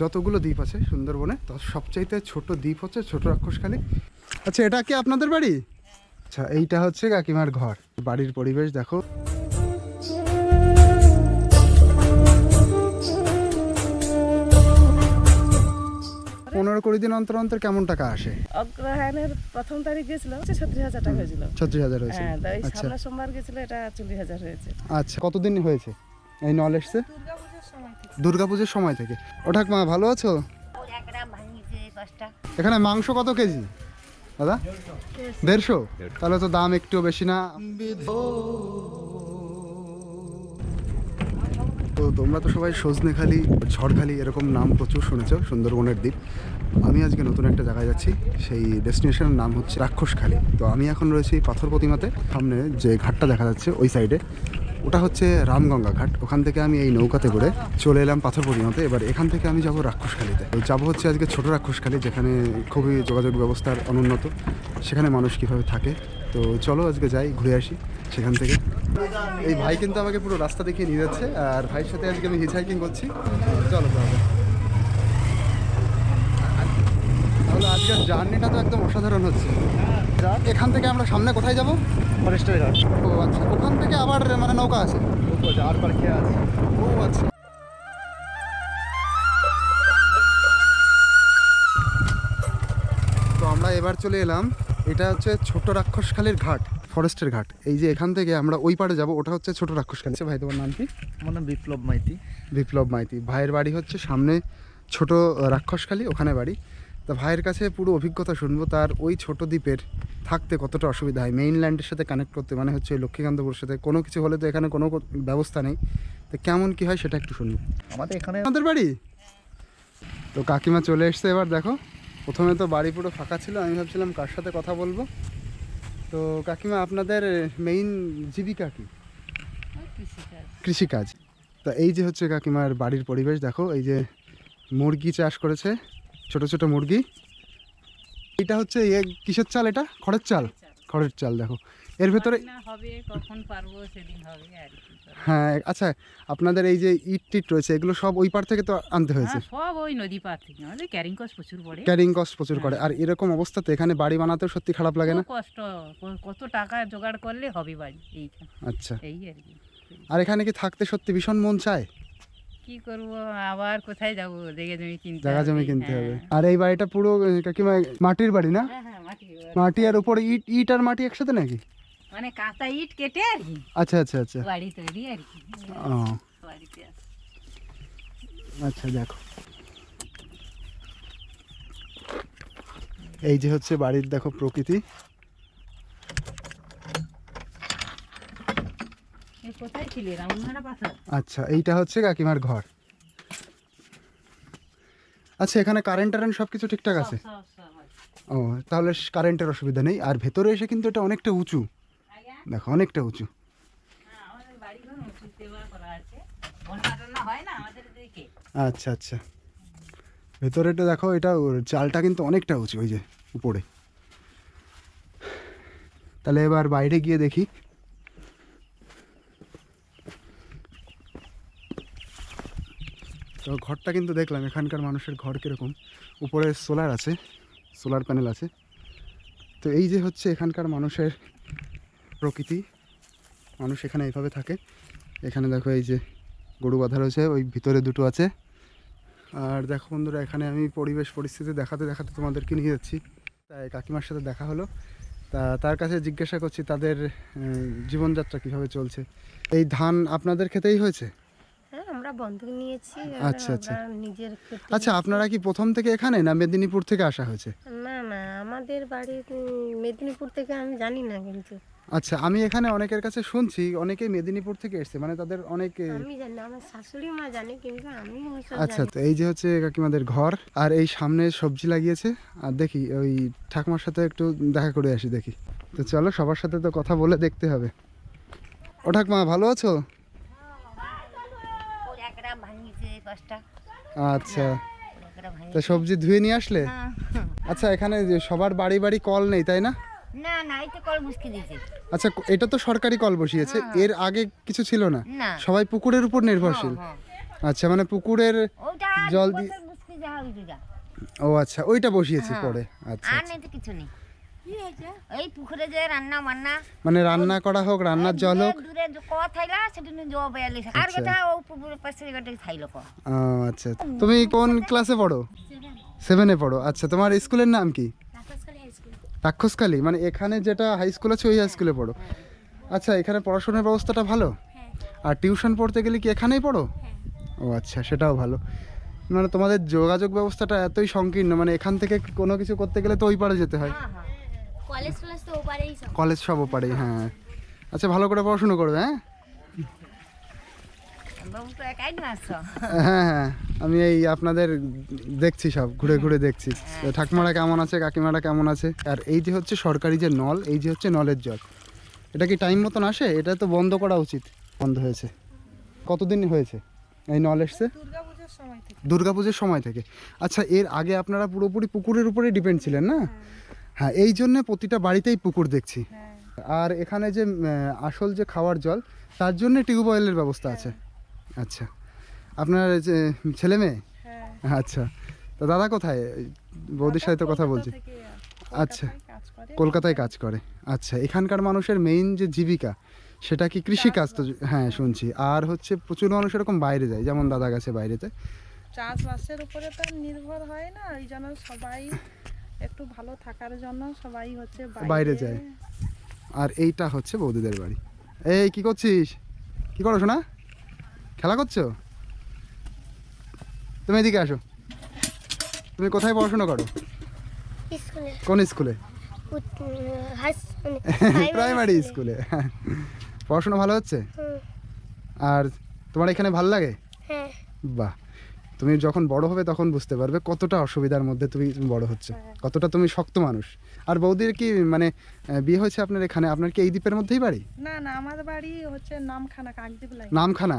যতগুলো দ্বীপ আছে সুন্দরবনে তার সবচাইতে ছোট দ্বীপ হচ্ছে ছোট রাক্ষসখালী। আচ্ছা এটা কি আপনাদের বাড়ি? আচ্ছা এইটা হচ্ছে কাকিমার ঘর। বাড়ির পরিবেশ দেখো। পনেরো কুড়ি দিন অন্তর অন্তর কেমন টাকা আসে? অগ্রহায়ণের প্রথম তারিখ গেছিল ছত্রিশ হাজার টাকা হয়েছিল। ছত্রিশ হাজার হয়েছে। হ্যাঁ আচ্ছা। সামনের সোমবার গেছিল এটা চল্লিশ হাজার হয়েছে। আচ্ছা কতদিন হয়েছে এই নল এসছে দুর্গাপুজোর সময় থেকে। ওঠাক মা ভালো আছো? এখানে মাংস কত কেজি? দাদা? দেড়শো? তাহলে তো দাম একটু বেশি না। তো তোমরা তো সবাই সজনেখালি, ঝড়খালি এরকম নাম প্রচুর শুনেছ, সুন্দরবনের দ্বীপ। আমি আজকে নতুন একটা জায়গায় যাচ্ছি, সেই ডেস্টিনেশনের নাম হচ্ছে রাক্ষসখালী। তো আমি এখন রয়েছি পাথর প্রতিমাতে। সামনে যে ঘাটটা দেখা যাচ্ছে, ওই সাইডে। ওটা হচ্ছে রামগঙ্গা ঘাট। ওখান থেকে আমি এই নৌকাতে করে চলে এলাম পাথর প্রতিমাতে এবার এখান থেকে আমি যাব রাক্ষসখালীতে। যাব হচ্ছে আজকে ছোট রাক্ষসখালী, যেখানে খুবই যোগাযোগ ব্যবস্থার অনুন্নত। সেখানে মানুষ কীভাবে থাকে। তো চলো আজকে যাই, ঘুরে আসি সেখান থেকে। এই ভাই কিন্তু আমাকে পুরো রাস্তা দেখিয়ে নিয়ে যাচ্ছে। আর ভাইয়ের সাথে আজকে আমি হিচহাইকিং করছি। চলো তাহলে। তাহলে আজকের জার্নিটা তো একদম অসাধারণ হচ্ছে। যা- এখান থেকে আমরা সামনে কোথায় যাব? ফরেস্টের ঘাট। ও আচ্ছা ওখান থেকে আবার মানে নৌকা আছে? আর পার খেয়ে আছে। ও আচ্ছা। তো আমরা এবার চলে এলাম এটা হচ্ছে ছোট রাক্ষসখালীর ঘাট ফরেস্টের ঘাট। এই যে এখান থেকে আমরা ওই পারে যাব ওটা হচ্ছে ছোট রাক্ষসখালী আচ্ছা ভাই তোমার নাম কি? আমার নাম বিপ্লব মাইতি। বিপ্লব মাইতি। ভাইয়ের বাড়ি হচ্ছে সামনে ছোট রাক্ষসখালী ওখানে বাড়ি। তা ভাইয়ের কাছে পুরো অভিজ্ঞতা শুনব তার ওই ছোট দ্বীপের থাকতে কতটা অসুবিধা হয়? মেইনল্যান্ডের সাথে কানেক্ট করতে মানে হচ্ছে ওই লক্ষ্মীকান্তপুরের সাথে কোনো কিছু হলে তো এখানে কোনো ব্যবস্থা নেই। তো কেমন কি হয় সেটা একটু শুনব। আমাদের এখানে আমাদের বাড়ি? তো কাকিমা চলে এসছে এবার দেখো। প্রথমে তো বাড়ি পুরো ফাঁকা ছিল আমি ভাবছিলাম কার সাথে কথা বলব। তো কাকিমা আপনাদের মেইন জীবিকা কি? কৃষিকাজ। তো এই যে হচ্ছে কাকিমার বাড়ির পরিবেশ দেখো এই যে মুরগি চাষ করেছে। ছোট ছোট মুরগি। এটা হচ্ছে কিসের চাল এটা? খড়ের চাল? খড়ের চাল। দেখো। এর ভেতরে। হ্যাঁ আচ্ছা আপনাদের এই যে ইট টিট রয়েছে এগুলো সব ওই পার থেকে তো আনতে হয়েছে? হ্যাঁ, সব ওই নদী পার থেকে ক্যারিং কস্ট প্রচুর পড়ে। ক্যারিং কস্ট প্রচুর করে আর এরকম অবস্থাতে এখানে বাড়ি বানাতেও সত্যি খারাপ লাগে না? কষ্ট কত টাকা জোগাড় করলে হবে বাড়ি আচ্ছা। এই আর কি। আর এখানে কি থাকতে সত্যি ভীষণ মন চায়? কি করব? আবার কোথায় যাব? জায়গা জমি কিনতে জায়গা জমি কিনতে হ্যাঁ। হবে আর এই বাড়িটা পুরো কাকিমা মাটির বাড়ি না? হ্যাঁ হ্যাঁ মাটি মাটি আর উপরে ইট ইট আর মাটি একসাথে নাকি? মানে কাঁচা ইট কেটে আর কি। আচ্ছা আচ্ছা আচ্ছা। বাড়ি তৈরি আর কি। ও। বাড়িতে আচ্ছা দেখো। এই যে হচ্ছে বাড়ির দেখো প্রকৃতি এই কোথায় ছিলে রামঘাটা পাথর আচ্ছা এইটা হচ্ছে কাকিমার ঘর। আচ্ছা এখানে কারেন্ট টারেন্ট সব কিছু ঠিকঠাক আছে। ও তাহলে কারেন্টের অসুবিধা নেই। আর ভেতরে এসে কিন্তু এটা অনেকটা উঁচু। দেখো অনেকটা উঁচু। হ্যাঁ, আচ্ছা আচ্ছা। ভেতরেটা দেখো এটা চালটা কিন্তু অনেকটা উঁচু ওই যে উপরে। তাহলে এবার বাইরে গিয়ে দেখি। তো ঘরটা কিন্তু দেখলাম, এখানকার মানুষের ঘর কীরকম। উপরে সোলার আছে, সোলার প্যানেল আছে। তো এই যে হচ্ছে এখানকার মানুষের প্রকৃতি, মানুষ এখানে এইভাবে থাকে। এখানে দেখো এই যে গরু বাঁধা রয়েছে, ওই ভিতরে দুটো আছে। আর দেখো বন্ধুরা, এখানে আমি পরিবেশ পরিস্থিতি দেখাতে দেখাতে তোমাদেরকে নিয়ে যাচ্ছি। তাই কাকিমার সাথে দেখা হলো। তা তার কাছে জিজ্ঞাসা করছি, তাদের জীবনযাত্রা কীভাবে চলছে? এই ধান আপনাদের খেতেই হয়েছে? হ্যাঁ আমরা বন্ধক নিয়েছি আচ্ছা, আচ্ছা। নিজের আচ্ছা আপনারা কি প্রথম থেকে এখানে না মেদিনীপুর থেকে আসা হয়েছে? না না আমাদের বাড়ি মেদিনীপুর থেকে আমি জানি না কিন্তু। আচ্ছা আমি এখানে অনেকের কাছে শুনছি অনেকেই মেদিনীপুর থেকে এসছে মানে তাদের অনেক আহ, আমি জানি আমার শাশুড়ি মা জানে কিন্তু আমি আচ্ছা তো এই যে হচ্ছে কাকিমাদের ঘর আর এই সামনে সবজি লাগিয়েছে আর দেখি ওই ঠাকুমার সাথে একটু দেখা করে আসি দেখি। তো চলো সবার সাথে তো কথা বলে দেখতে হবে। ও ঠাকুমা ভালো আছো? আচ্ছা। তা সবজি ধুয়ে নিয়ে আসলে? আচ্ছা এখানে যে সবার বাড়ি বাড়ি কল নেই তাই না? না না এই কল মুশকিল দিয়েছে। আচ্ছা এটা তো সরকারি কল বসিয়েছে এর আগে কিছু ছিল না? সবাই পুকুরের উপর নির্ভরশীল। হ্যাঁ। আচ্ছা মানে পুকুরের জল দু দি- বছর মুশকিল ওই দুটা ও আচ্ছা ওইটা বসিয়েছি হ্যাঁ। পরে। আচ্ছা আর আচ্ছা। কিছু নেই। এই পুকুরে যে রান্না বান্না। মানে রান্না করা হোক রান্নার জল হোক। দূরে দূরে ক থাইলা সেটা নিয়ে জব আর আচ্ছা। কথা ও পুকুরের পাশে গটে থাইলো ক। আচ্ছা। তুমি কোন ক্লাসে পড়ো? সেভেনে পড়ো। আচ্ছা তোমার স্কুলের নাম কি? রাক্ষসকালী মানে এখানে যেটা হাই স্কুল আছে ওই হাই স্কুলে পড়ো। আচ্ছা এখানে পড়াশোনার ব্যবস্থাটা ভালো? আর টিউশন পড়তে গেলে কি এখানেই পড়ো? ও আচ্ছা সেটাও ভালো। মানে তোমাদের যোগাযোগ ব্যবস্থাটা এতই সংকীর্ণ মানে এখান থেকে কোনো কিছু করতে গেলে তো ওই পারে যেতে হয়। কলেজ তো ওপারেই সব। কলেজ সব পারে হ্যাঁ। আচ্ছা ভালো করে পড়াশুনো করবে হ্যাঁ? হ্যাঁ হ্যাঁ আমি এই আপনাদের দেখছি সব ঘুরে ঘুরে দেখছি। তো ঠাকুমারা কেমন আছে কাকিমারা কেমন আছে? আর এই যে হচ্ছে সরকারি যে নল এই যে হচ্ছে নলের জল এটা কি টাইম মতন আসে? এটা তো বন্ধ করা উচিত। বন্ধ হয়েছে। কতদিন হয়েছে? এই নল এসছে? দুর্গাপূজার সময় থেকে। দুর্গাপুজোর সময় থেকে। আচ্ছা এর আগে আপনারা পুরোপুরি পুকুরের উপরে ডিপেন্ড ছিলেন না? হ্যাঁ এই জন্যে প্রতিটা বাড়িতেই পুকুর দেখছি। হ্যাঁ। আর এখানে যে আসল যে খাওয়ার জল তার জন্য টিউবওয়েলের ব্যবস্থা আছে। আচ্ছা। আপনার যে ছেলে মেয়ে? হ্যাঁ। আচ্ছা। তো দাদা কোথায়? বৌদির সাথে তো কথা বলছি। আচ্ছা কলকাতায় কাজ করে। কলকাতায় কাজ করে। আচ্ছা এখানকার মানুষের মেইন যে জীবিকা সেটা কি কৃষিকাজ তো? হ্যাঁ শুনছি। আর হচ্ছে প্রচুর মানুষ এরকম বাইরে যায় যেমন দাদা গেছে বাইরেতে। চাষবাসের উপরে তো নির্ভর হয় না ওই জন্য সবাই একটু ভালো থাকার জন্য সবাই হচ্ছে বাইরে যায়। আর এইটা হচ্ছে বৌদিদের বাড়ি। এই কি করছিস? কি করো শোনা খেলা করছ? তুমি এদিকে আসো। তুমি কোথায় পড়াশোনা করো? কোন স্কুলে? প্রাইমারি স্কুলে। পড়াশোনা ভালো হচ্ছে? আর তোমার এখানে ভালো লাগে? হ্যাঁ। বাহ। তুমি যখন বড় হবে তখন বুঝতে পারবে কতটা অসুবিধার মধ্যে তুমি বড় হচ্ছে কতটা তুমি শক্ত মানুষ। আর বৌদির কি মানে বিয়ে হয়েছে আপনার এখানে? আপনার কি এই দ্বীপের মধ্যেই বাড়ি? না না আমার বাড়ি হচ্ছে নামখানা কাকদ্বীপ নামখানা?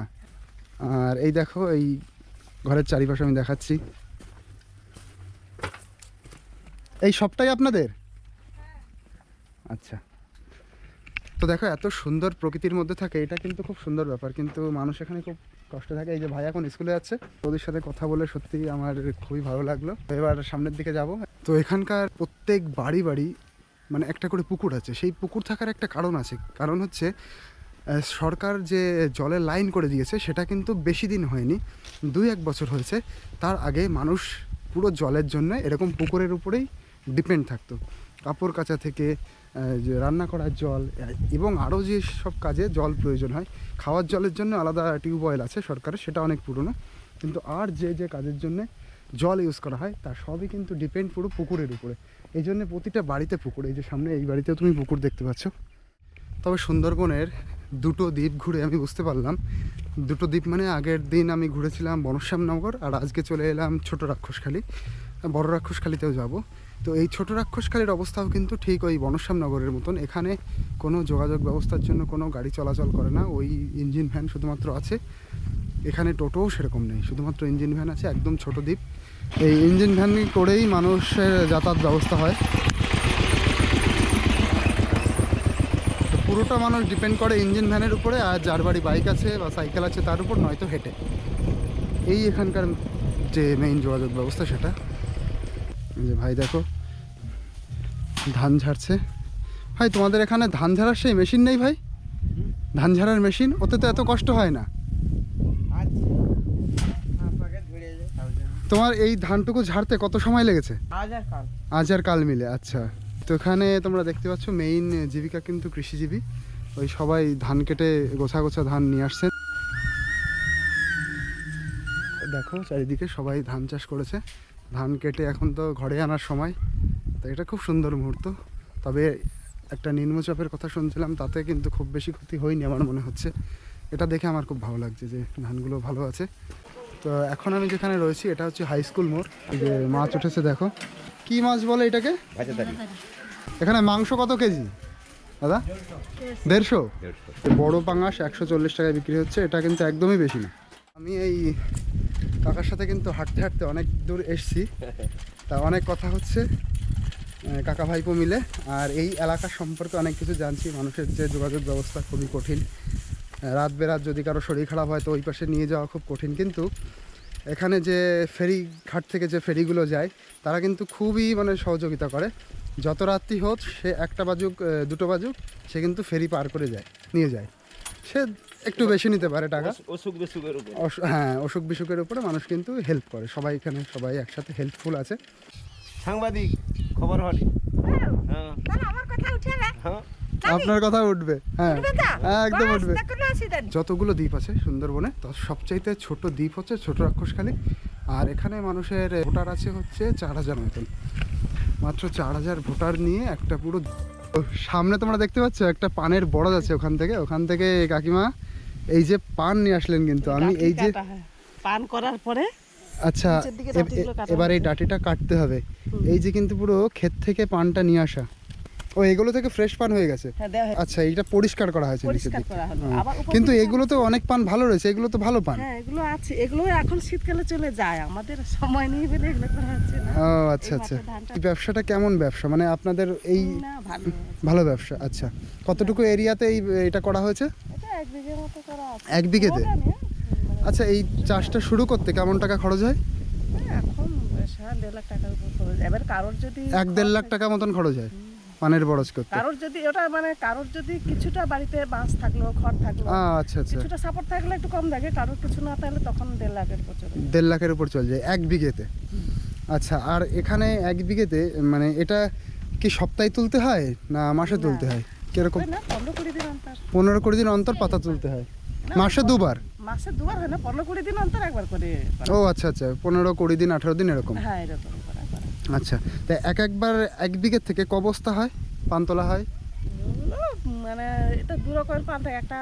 আর এই দেখো এই ঘরের চারিপাশে আমি দেখাচ্ছি। এই সবটাই আপনাদের? আচ্ছা। তো দেখো এত সুন্দর প্রকৃতির মধ্যে থাকে এটা কিন্তু খুব সুন্দর ব্যাপার। কিন্তু মানুষ এখানে খুব কষ্ট থাকে। এই যে ভাই এখন স্কুলে যাচ্ছে ওদের সাথে কথা বলে সত্যি আমার খুবই ভালো লাগল। এবার সামনের দিকে যাব। তো এখানকার প্রত্যেক বাড়ি বাড়ি মানে একটা করে পুকুর আছে। সেই পুকুর থাকার একটা কারণ আছে। কারণ হচ্ছে সরকার যে জলের লাইন করে দিয়েছে, সেটা কিন্তু বেশি দিন হয়নি। দুই এক বছর হয়েছে। তার আগে মানুষ পুরো জলের জন্য এরকম পুকুরের উপরেই ডিপেন্ড থাকতো। কাপড় কাচা থেকে রান্না করার জল, এবং আরও যে সব কাজে জল প্রয়োজন হয়, খাওয়ার জলের জন্য আলাদা টিউবওয়েল আছে সরকারের, সেটা অনেক পুরনো। কিন্তু আর যে যে কাজের জন্য জল ইউজ করা হয় তার সবই কিন্তু ডিপেন্ড পুরো পুকুরের উপরে। এই জন্য প্রতিটা বাড়িতে পুকুর, এই যে সামনে এই বাড়িতেও তুমি পুকুর দেখতে পাচ্ছ। তবে সুন্দরবনের দুটো দ্বীপ ঘুরে আমি বুঝতে পারলাম। দুটো দ্বীপ মানে আগের দিন আমি ঘুরেছিলাম বনশ্যামনগর, আর আজকে চলে এলাম ছোট রাক্ষসখালী। বড় রাক্ষসখালীতেও যাব। তো এই ছোট রাক্ষসখালীর অবস্থাও কিন্তু ঠিক ওই বনশ্যামনগরের মতন। এখানে কোনো যোগাযোগ ব্যবস্থার জন্য কোনো গাড়ি চলাচল করে না। ওই ইঞ্জিন ভ্যান শুধুমাত্র আছে। এখানে টোটোও সেরকম নেই। শুধুমাত্র ইঞ্জিন ভ্যান আছে, একদম ছোট দ্বীপ। এই ইঞ্জিন ভ্যান করেই মানুষের যাতায়াত ব্যবস্থা হয়। পুরোটা মানুষ ডিপেন্ড করে ইঞ্জিন ভ্যানের উপরে, আর যার বাড়ি বাইক আছে বা সাইকেল আছে তার উপর, নয়তো হেঁটে। এই এখানকার যে মেইন যোগাযোগ ব্যবস্থা সেটা। যে ভাই দেখো, ধান ঝাড়ছে। ভাই, তোমাদের এখানে ধান ঝাড়ার সেই মেশিন নেই ভাই? ধান ঝাড়ার মেশিন, ওতে তো এত কষ্ট হয় না। তোমার এই ধানটুকু ঝাড়তে কত সময় লেগেছে? আজ আর কাল মিলে আচ্ছা। তো এখানে তোমরা দেখতে পাচ্ছ মেইন জীবিকা কিন্তু কৃষিজীবী। ওই সবাই ধান কেটে গোছা গোছা ধান নিয়ে আসছেন দেখো, চারিদিকে সবাই ধান চাষ করেছে। ধান কেটে এখন তো ঘরে আনার সময় তো এটা খুব সুন্দর মুহূর্ত। তবে একটা নিম্নচাপের কথা শুনছিলাম তাতে কিন্তু খুব বেশি ক্ষতি হয়নি আমার মনে হচ্ছে। এটা দেখে আমার খুব ভালো লাগছে যে ধানগুলো ভালো আছে। তো এখন আমি যেখানে রয়েছি এটা হচ্ছে হাই স্কুল মোড়। এই যে মাছ উঠেছে দেখো। কি মাছ বলে এটাকে? এখানে মাংস কত কেজি? দাদা? দেড়শো। বড় পাঙাশ একশো চল্লিশ টাকায় বিক্রি হচ্ছে এটা কিন্তু একদমই বেশি না। আমি এই কাকার সাথে কিন্তু হাঁটতে হাঁটতে অনেক দূর এসছি। তা অনেক কথা হচ্ছে কাকা ভাইপো মিলে। আর এই এলাকা সম্পর্কে অনেক কিছু জানছি, মানুষের যে যোগাযোগ ব্যবস্থা খুবই কঠিন। রাত বেরাত যদি কারও শরীর খারাপ হয় তো ওই পাশে নিয়ে যাওয়া খুব কঠিন। কিন্তু এখানে যে ফেরি ঘাট থেকে যে ফেরিগুলো যায়, তারা কিন্তু খুবই মানে সহযোগিতা করে। যত রাত্রি হোক, সে একটা বাজুক দুটো বাজুক, সে কিন্তু ফেরি পার করে যায়, নিয়ে যায়। সে একটু বেশি নিতে পারে টাকা। অসুখ বিসুখের উপর। অস- হ্যাঁ অসুখ বিসুখের উপরে মানুষ কিন্তু হেল্প করে। সবাই এখানে সবাই একসাথে হেল্পফুল আছে। সাংবাদিক খবর হলি হ্যাঁ। হ্যাঁ। আপনার কথা উঠবে হ্যাঁ। হ্যাঁ, একদম উঠবে। যতগুলো দ্বীপ আছে সুন্দরবনে তার সবচাইতে ছোট দ্বীপ হচ্ছে ছোট রাক্ষসখালী আর এখানে মানুষের ভোটার আছে হচ্ছে চার হাজার মতন। মাত্র চার হাজার ভোটার নিয়ে একটা পুরো সামনে তোমরা দেখতে পাচ্ছ একটা পানের বড় আছে ওখান থেকে। ওখান থেকে কাকিমা এই যে পান নিয়ে আসলেন কিন্তু আমি এই যে পান করার পরে আচ্ছা এবার এই ডাটিটা কাটতে হবে। এই যে কিন্তু পুরো ক্ষেত থেকে পানটা নিয়ে আসা। ও এগুলো থেকে ফ্রেশ পান হয়ে গেছে? হ্যাঁ। আচ্ছা এইটা পরিষ্কার করা হয়েছে নিচের কিন্তু এগুলো তো অনেক পান ভালো রয়েছে এগুলো তো ভালো পান। হ্যাঁ এগুলো আছে। এগুলো এখন শীতকালে চলে যায়। আমাদের সময় নেই বলে এগুলো করা হচ্ছে না। ও আচ্ছা আচ্ছা। এই ব্যবসাটা কেমন ব্যবসা? মানে আপনাদের এই ভালো ব্যবসা আচ্ছা। কতটুকু এরিয়াতে এই এটা করা হয়েছে? এটা এক বিঘেতে? মানে, আচ্ছা এই চাষটা শুরু করতে কেমন টাকা খরচ হয়? এখন বেশ, হ্যাঁ, দেড় লাখ টাকার উপর খরচ এবার কারোর যদি এক দেড় লাখ টাকা মতন খরচ হয় পানের বরজ করতে? কারোর যদি ওটা মানে কারোর যদি কিছুটা বাড়িতে বাঁশ থাকল থাকল আচ্ছা আচ্ছা। কিছুটা সাপোর্ট থাকলে একটু কম লাগে কারোর কিছু না তখন দেড় লাখের উপর চলে দেড় লাখের উপর চলে যায় এক বিঘেতে? আচ্ছা আর এখানে এক বিঘেতে মানে এটা কি সপ্তাহে তুলতে হয় না মাসে তুলতে হয়? কীরকম? পনেরো কুড়ি দিন অন্তর। পাতা তুলতে হয়। মাসে দুবার? মাসে দুবার হয় না পনেরো কুড়ি দিন অন্তর একবার করে ও আচ্ছা আচ্ছা পনেরো কুড়ি দিন আঠারো দিন এরকম? হ্যাঁ এরকম আচ্ছা তা এক একবার এক বিঘের থেকে ক বস্তা হয়? পান তোলা হয়? মানে এটা দু রকমের পান থাকে একটা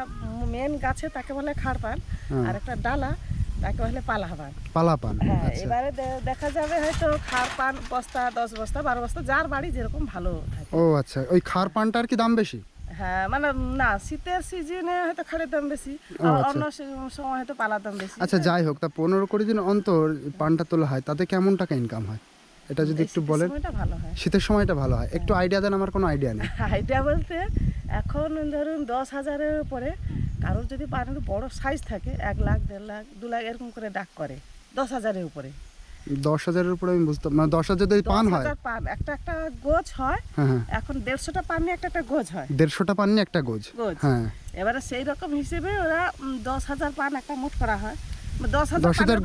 মেন গাছে তাকে বলে খাড় পান হ্যাঁ। আর একটা ডালা তাকে বলে পালা পান পালা পান হ্যাঁ আচ্ছা। এবারে দেখা যাবে হয়তো খাড় পান বস্তা দশ বস্তা বারো বস্তা যার বাড়ি যেরকম ভালো থাকে। ও আচ্ছা ওই খার পানটার কি দাম বেশি? হ্যাঁ মানে না শীতের সিজনে হয়তো খাড়ের দাম বেশি আচ্ছা। অন্য সময় হয়তো পালার দাম বেশি। আচ্ছা যাই হোক তা পনেরো কুড়ি দিন অন্তর পানটা তোলা হয় তাতে কেমন টাকা ইনকাম হয়? এটা যদি একটু বলেন। সময়টা ভালো হয়। শীতের সময়টা ভালো হয়। একটু আইডিয়া দেন আমার কোনো আইডিয়া নেই। আইডিয়া বলতে এখন ধরুন দশ হাজারের উপরে কারোর যদি পানের বড় সাইজ থাকে এক লাখ দেড় লাখ দু লাখ এরকম করে ডাক করে দশ হাজারের উপরে। দশ হাজারের উপরে আমি বুঝতাম মানে দশ হাজার যদি পান হয়। পান একটা একটা গোছ হয় হ্যাঁ হ্যাঁ। এখন দেড়শোটা পান নিয়ে একটা একটা গোছ হয়। দেড়শোটা পান নিয়ে একটা গোজ গোজ হ্যাঁ। এবারে সেই রকম হিসেবে ওরা দশ হাজার পান একটা মোট করা হয়। দশ হাজার দশ হাজার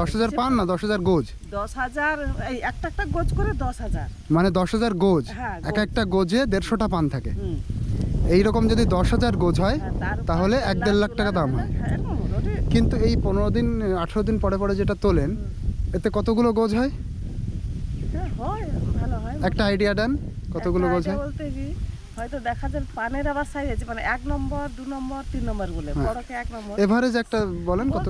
দশ হাজার পান না দশ হাজার গোজ দশ হাজার এই একটা একটা গোছ করে দশ হাজার। মানে দশ হাজার গোজ হ্যাঁ, এক গোজ। একটা গোজে দেড়শোটা পান থাকে। হুম এইরকম যদি দশ হাজার গোজ হয় হ্যাঁ, তাহলে এক দেড় লাখ টাকা দাম হয়। হ্যাঁ, কিন্তু এই পনেরো দিন আঠেরো দিন পরে পরে যেটা তোলেন এতে কতগুলো গোজ হয়? হ্যাঁ, একটা আইডিয়া দেন কতগুলো গোছ গোজ হয়? হয়তো দেখা যায় পানের আবার সাইজ আছে মানে এক নম্বর দু নম্বর তিন নম্বর বলে হ্যাঁ। বড়কে এক নম্বর। এভারেজ একটা বলেন কত?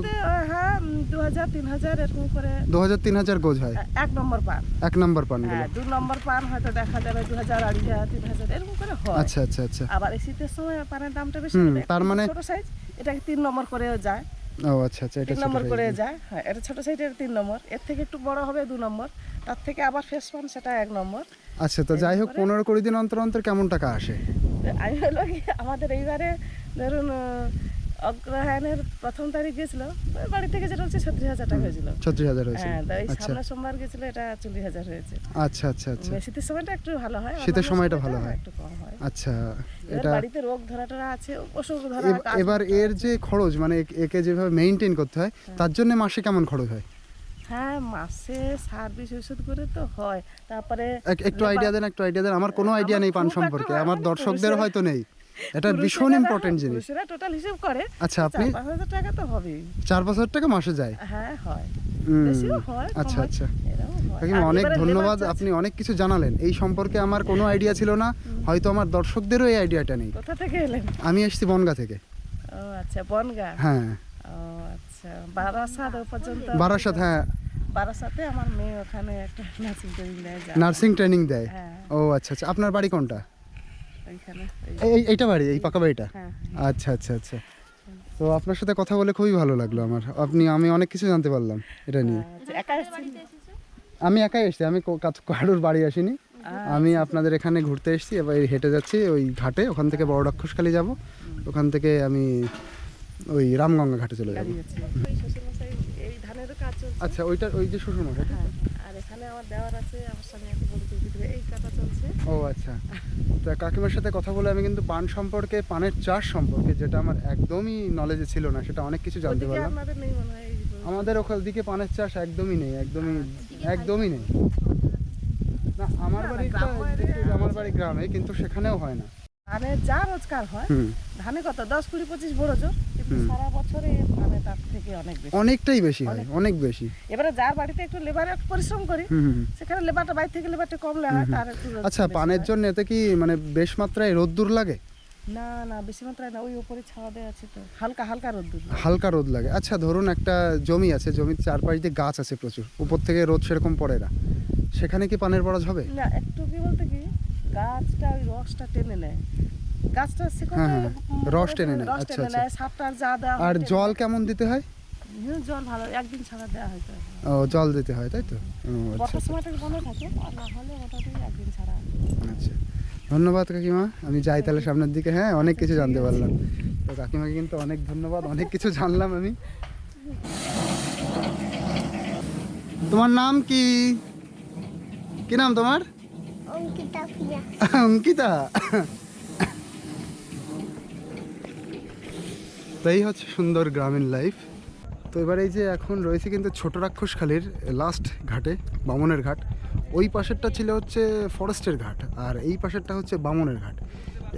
হ্যাঁ দু হাজার তিন হাজার এরকম করে। দু হাজার তিন হাজার গোজ হয় এক নম্বর পান। এক নম্বর পানগুলো। হ্যাঁ দু নম্বর পান হয়তো দেখা যাবে দু হাজার আড়াই হাজার তিন হাজার এরকম করে হয়। আচ্ছা আচ্ছা আচ্ছা। আবার এই শীতের সময় পানের দামটা বেশি। তার মানে- ছোট সাইজ এটা তিন নম্বর করেও যায়। ও আচ্ছা আচ্ছা এটা নম্বর করে যায়। হ্যাঁ এটা ছোট সাইজ এটা তিন নম্বর। এর থেকে একটু বড় হবে দু নম্বর। তার থেকে আবার ফেস পান সেটা এক নম্বর। আচ্ছা তো যাই হোক পনেরো কুড়ি দিন অন্তর অন্তর কেমন টাকা আসে? আমি হলো কি আমাদের এইবারে ধরুন অগ্রহায়ণের প্রথম তারিখ গেছিল বাড়ি থেকে যেটা হচ্ছে ছত্রিশ হাজার টাকা হয়েছিল। ছত্রিশ হাজার হয়েছে। হ্যাঁ আচ্ছা। সোমবার গেছিল এটা চল্লিশ হাজার হয়েছে। আচ্ছা আচ্ছা আচ্ছা। শীতের সময়টা একটু ভালো হয় শীতের সময়টা ভালো হয়। একটু কম হয়। আচ্ছা এটা বাড়িতে রোগ ধরাটা আছে অসুখ ধরা এবার এর যে খরচ মানে একে যেভাবে মেনটেন করতে হয়। তার জন্য মাসে কেমন খরচ হয়? হ্যাঁ মাসে সার্ভিস ওষুধ করে তো হয়। তারপরে এক- একটু আইডিয়া দেন একটু আইডিয়া দেন। আমার কোনো আইডিয়া নেই পান সম্পর্কে। আমার দর্শকদের হয়তো নেই। এটা ভীষণ ইম্পর্টেন্ট জিনিস। পুরুষেরা টোটাল হিসেব করে। আচ্ছা আপনি? চার পাঁচ হাজার টাকা তো হবেই। চার টাকা মাসে যায়। হ্যাঁ হয়। বেশিও হয় আচ্ছা আচ্ছা। কাকিমা অনেক ধন্যবাদ। আপনি অনেক কিছু জানালেন। এই সম্পর্কে আমার কোনো আইডিয়া ছিল না। হয়তো আমার দর্শকদেরও এই আইডিয়াটা নেই। কোথা থেকে এলেন? আমি এসেছি বনগা থেকে। ও আচ্ছা বনগা। হ্যাঁ। আচ্ছা। বারাসাত ও পর্যন্ত? বারাসাত হ্যাঁ। বারাসাতে আমার মেয়ে ওখানে একটা নার্সিং ট্রেনিং দেয় নার্সিং ট্রেনিং দেয়? হ্যাঁ। ও আচ্ছা আচ্ছা। আপনার বাড়ি কোনটা? এই এইটা বাড়ি এই পাকা বাড়িটা? হ্যাঁ। আচ্ছা আচ্ছা আচ্ছা। তো আপনার সাথে কথা বলে খুবই ভালো লাগল আমার। আপনি আমি অনেক কিছু জানতে পারলাম এটা নিয়ে। আচ্ছা, আমি একাই এসেছি আমি কারোর বাড়ি আসিনি। আমি আপনাদের এখানে ঘুরতে এসেছি এবার হেঁটে যাচ্ছি ওই ঘাটে ওখান থেকে বড় রাক্ষসখালি যাব। ওখান থেকে আমি ওই রামগঙ্গা ঘাটে চলে যাব। আচ্ছা ওইটা ওই যে শ্বশুর মশাই হ্যাঁ আর এখানে আমার দেওয়ার আছে আমার সঙ্গে একটা বড় ভিতরে এই কাটা চলছে। ও আচ্ছা। তো কাকিমার সাথে কথা বলে আমি কিন্তু পান সম্পর্কে পানের চাষ সম্পর্কে যেটা আমার একদমই নলেজে ছিল না সেটা অনেক কিছু জানতে পারলাম। মনে হয় আমাদের ওখান দিকে পানের চাষ একদমই নেই একদমই একদমই নেই। না আমার একটু- আমার বাড়ি গ্রামে কিন্তু সেখানেও হয় না। ধানে যা রোজগার হয় ধানে কত? দশ কুড়ি পঁচিশ বড় জোর। কিন্তু সারা বছরে ধানে তার থেকে অনেক বেশি। অনেকটাই বেশি হয় অনেক। বেশি। এবারে যার বাড়িতে একটু লেবার একটু পরিশ্রম করি। সেখানে লেবারটা বাইরে থেকে লেবারটা কমলে হয় তার একটু আচ্ছা পানের। জন্য এতে কি মানে বেশ মাত্রায় রোদ্দুর লাগে? না না বেশি মাত্রায় না ওই উপরে ছাওয়া দেওয়া আছে তো হালকা হালকা রোদ্দুর হালকা রোদ লাগে। আচ্ছা ধরুন একটা জমি আছে জমির চারপাশ দিয়ে গাছ আছে প্রচুর উপর থেকে রোদ সেরকম পড়ে না। সেখানে কি পানের বরজ হবে? না একটু কি বলতে গাছটা ওই রসটা টেনে নেয়। গাছটা শিকড়টা হ্যাঁ, হ্যাঁ, রস টেনে নেয়, আচ্ছা, আচ্ছা। আর যা দেওয়া আর জল কেমন দিতে হয়? জল ভালো একদিন ছাড়া দেওয়া হয় ও জল দিতে হয় তাই তো? আচ্ছা বর্ষার সময়টা বন্ধ থাকে আর না হলে মোটামুটি একদিন ছাড়া। আচ্ছা। ধন্যবাদ কাকিমা। আমি যাই তাহলে সামনের দিকে হ্যাঁ অনেক কিছু জানতে পারলাম। তো কাকিমাকে কিন্তু অনেক ধন্যবাদ অনেক কিছু জানলাম আমি। তোমার নাম কি? কি নাম তোমার? অঙ্কিতা প্রিয়া। অঙ্কিতা? তাই হচ্ছে সুন্দর গ্রামীণ লাইফ তো এবার এই যে এখন রয়েছে কিন্তু ছোট রাক্ষসখালির লাস্ট ঘাটে, বামনের ঘাট। ওই পাশেরটা ছিল হচ্ছে ফরেস্টের ঘাট, আর এই পাশেরটা হচ্ছে বামনের ঘাট।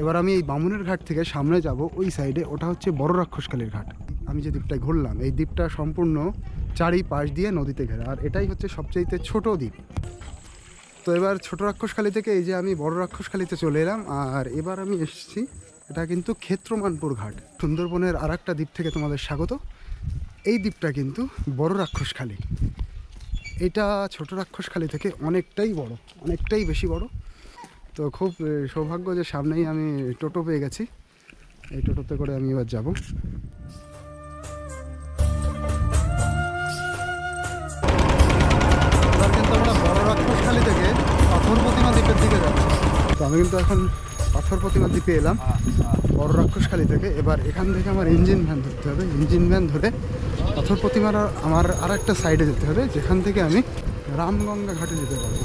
এবার আমি এই বামনের ঘাট থেকে সামনে যাব, ওই সাইডে ওটা হচ্ছে বড় রাক্ষসখালির ঘাট। আমি যে দ্বীপটায় ঘুরলাম, এই দ্বীপটা সম্পূর্ণ চারি পাশ দিয়ে নদীতে ঘেরা, আর এটাই হচ্ছে সবচেয়ে ছোট দ্বীপ। তো এবার ছোট রাক্ষসখালি থেকে এই যে আমি বড় রাক্ষসখালিতে চলে এলাম, আর এবার আমি এসেছি, এটা কিন্তু ক্ষেত্রমানপুর ঘাট। সুন্দরবনের আর একটা দ্বীপ থেকে তোমাদের স্বাগত। এই দ্বীপটা কিন্তু বড় রাক্ষসখালি এটা ছোট রাক্ষসখালি থেকে অনেকটাই বড়, অনেকটাই বেশি বড়। তো খুব সৌভাগ্য যে সামনেই আমি টোটো পেয়ে গেছি। এই টোটোতে করে আমি এবার যাব। কিন্তু আমরা বড় থেকে পাথর প্রতিমা দ্বীপের দিকে যাচ্ছি। তো আমি কিন্তু এখন পাথর প্রতিমা দ্বীপে এলাম, বড় রাক্ষসখালি থেকে। এবার এখান থেকে আমার ইঞ্জিন ভ্যান ধরতে হবে। ইঞ্জিন ভ্যান ধরে পাথর প্রতিমার আমার আর একটা সাইডে যেতে হবে। যেখান থেকে আমি রামগঙ্গা ঘাটে যেতে পারব।